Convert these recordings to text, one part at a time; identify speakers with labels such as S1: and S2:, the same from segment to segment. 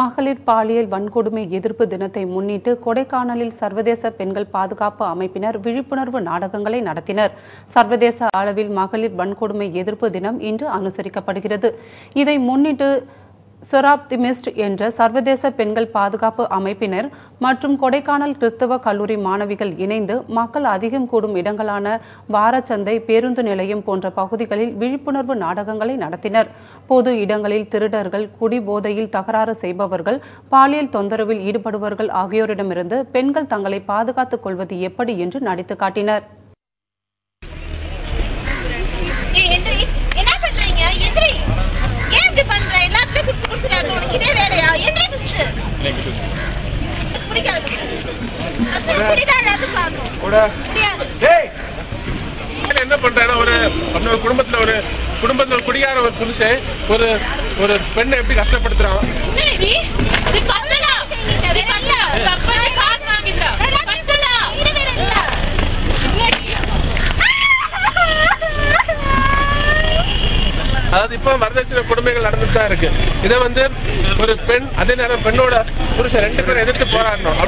S1: மகளிர் பாலியல் வன்கொடுமை எதிர்ப்பு தினத்தை முன்னிட்டு கொடைக்கானலில் சர்வதேச பெண்கள் பாதுகாப்பு அமைப்பினர் விழிப்புணர்வு நாடகங்களை நடத்தினர். சர்வதேச அளவில் மகளிர் வன்கொடுமை எதிர்ப்பு தினம் இன்று அனுசரிக்கப்படுகிறது. இதை முன்னிட்டு செராப்திமிஸ்ட் என்ற சர்வதேச பெண்கள் பாதுகாப்பு அமைப்பினர் மற்றும் கொடைக்கானல் கிறிஸ்தவ கல்லூரி மாணவிகள் இணைந்து மக்கள் அதிகம் கூடும் இடங்களான வாரச்சந்தை பேருந்து நிலையம் போன்ற பகுதிகளில் விழிப்புணர்வு நாடகங்களை நடத்தினர். பொது இடங்களில் திருடர்கள் குடிபோதையில் தகராறு செய்பவர்கள் பாலியல் தொந்தரவில் ஈடுபடுபவர்கள் ஆகியோரிடமிருந்து பெண்கள் தங்களை பாதுகாத்துக் கொள்வது எப்படி என்று நடித்து காட்டினர்.
S2: என்ன
S3: பண்றான்னா ஒரு அப்படி குடும்பத்துல ஒரு குடும்பத்துல குடியார ஒரு புருஷன் ஒரு ஒரு பெண்ணை எப்படி கஷ்டப்படுத்துறான்? அதாவது இப்போ வரதட்சணை கொடுமைகள் நடந்துட்டு தான் இருக்கு. இதை வந்து ஒரு பெண் அதே நேரம் பெண்ணோட புருஷன் ரெண்டு பேரும் எதிர்த்து போராடணும்.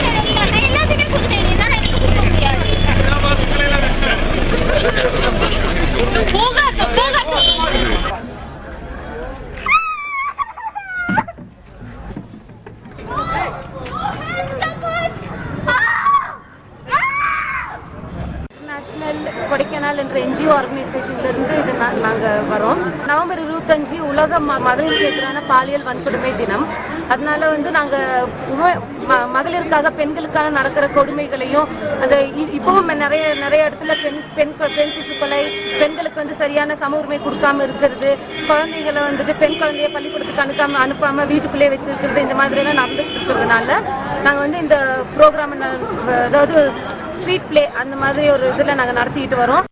S4: நாள் என்ற என்ஜிஓ ஆர்கனைசேஷன்ல இருந்து இது நாங்க வரோம். நவம்பர் இருபத்தஞ்சு உலக ம- மகளிருக்கு எதிரான பாலியல் வன்கொடுமை தினம். அதனால வந்து நாங்க ம- மகளிருக்காக பெண்களுக்காக நடக்கிற கொடுமைகளையும் அந்த இ- இப்பவும் நிறைய நிறைய இடத்துல பெண் பெண் பெண் சிசு பெண்களுக்கு வந்து சரியான சம உரிமை கொடுக்காம இருக்கிறது குழந்தைகளை வந்துட்டு பெண் குழந்தைய பள்ளிக்கூடத்துக்கு அனுப்பாம அனுப்பாம வீட்டுக்குள்ளே வச்சிருக்கிறது இந்த மாதிரி எல்லாம் நடந்துட்டு இருக்கிறதுனால நாங்க வந்து இந்த ப்ரோக்ராம் அதாவது ஸ்ட்ரீட் பிளே அந்த மாதிரி ஒரு இதுல நாங்க நடத்திட்டு வரோம்.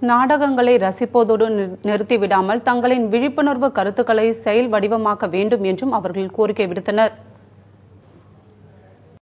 S1: நாடகங்களை ரசிப்பதோடு நிறுத்திவிடாமல் தங்களின் விழிப்புணர்வு கருத்துக்களை செயல் வடிவமாக்க வேண்டும் என்றும் அவர்கள் கோரிக்கை விடுத்தனர்.